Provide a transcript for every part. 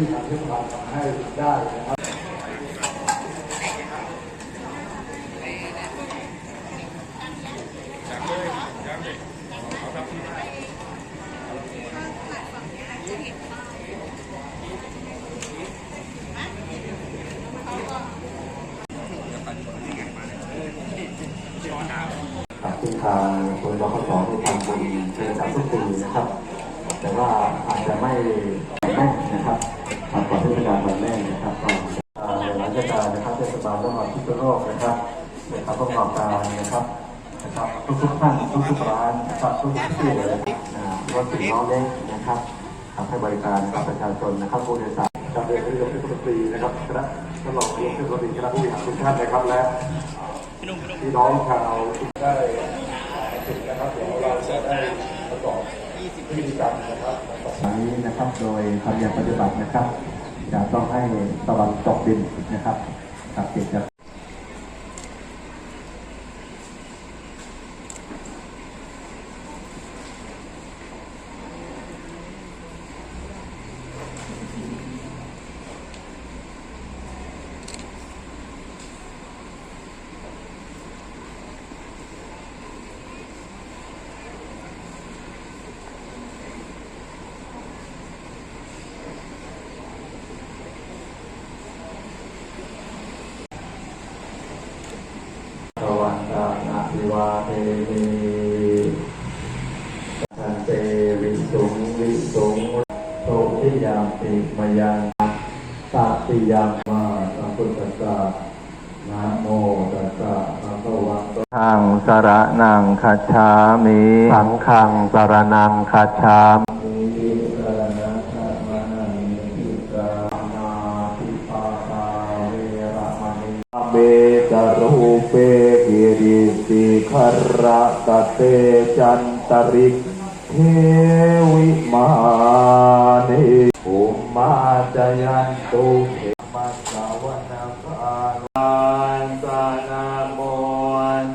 ที่ทางเทศบาลทำให้ได้นะครับครับที่ทางคุณรคสได้ทำบุญเป็นประจำทุกปีนะครับ แต่ว่าอาจจะไม่แน่นนะครับทำก่อนเทศกาลวันแม่นะครับก็อ่าหลายราชการนะครับเทศบาลจังหวัดพิษณุโลกนะครับนะครับประกอบการนะครับนะครับทุกๆท่านทุกๆร้านนะครับทุกๆที่เลยรถสิบล้อเล็กนะครับทำให้บริการกับประชาชนนะครับผู้โดยสารกับเรียนนายกเทศมนตรีนะครับคณะท่านรองนายกเทศมนตรีคณะผู้บริหารทุกท่านนะครับและพี่น้องชาวได้ถึงนะครับเดี๋ยวเราจะได้ ประกอบพิธีกรรมนะครับนี้นะครับ โดยคำยังปฏิบัตินะครับ จะต้องให้ตะวันตกดินนะครับกับกิจภวันตานาภิ วาเทมิทันเตวิสุงวิสุงโตทิยามปิมยังสัตติยามมาสัมพุทธัสสะนะโมตัสสะภะคะวะโตทางสระนังคัจฉามิสังฆังสรนังคัจฉามิสรณะขะมะนังทิกานาทิปาตาเวร พระตะเตจันตริกเทวิมานิภูมาจยันตุเทมัสสาวนาคาลันสานาโม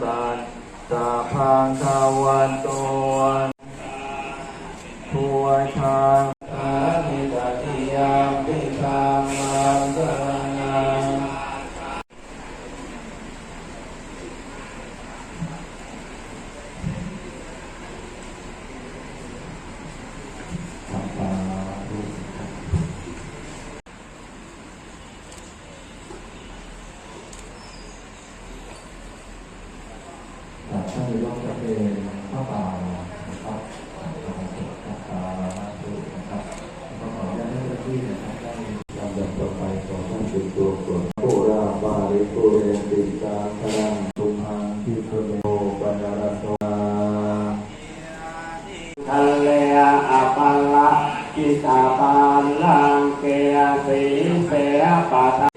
ตันสะพังคาวันโตทัวทางอานิตติยามปิธรรมังสรนัง ท่านนาจะเป็นข้าวเปล่านะครับนะครับสาธุนะครับก็ขอให้เจ้าหน้าที่นะครับได้ลำดับต่อไปขอท่านเป็นตัวกดโอราบาริโกเรติกาคารังตุมังทิโตเนโอปัญญาโตทะเลอาปัลละกิตาปานลังเกียสีเสปัต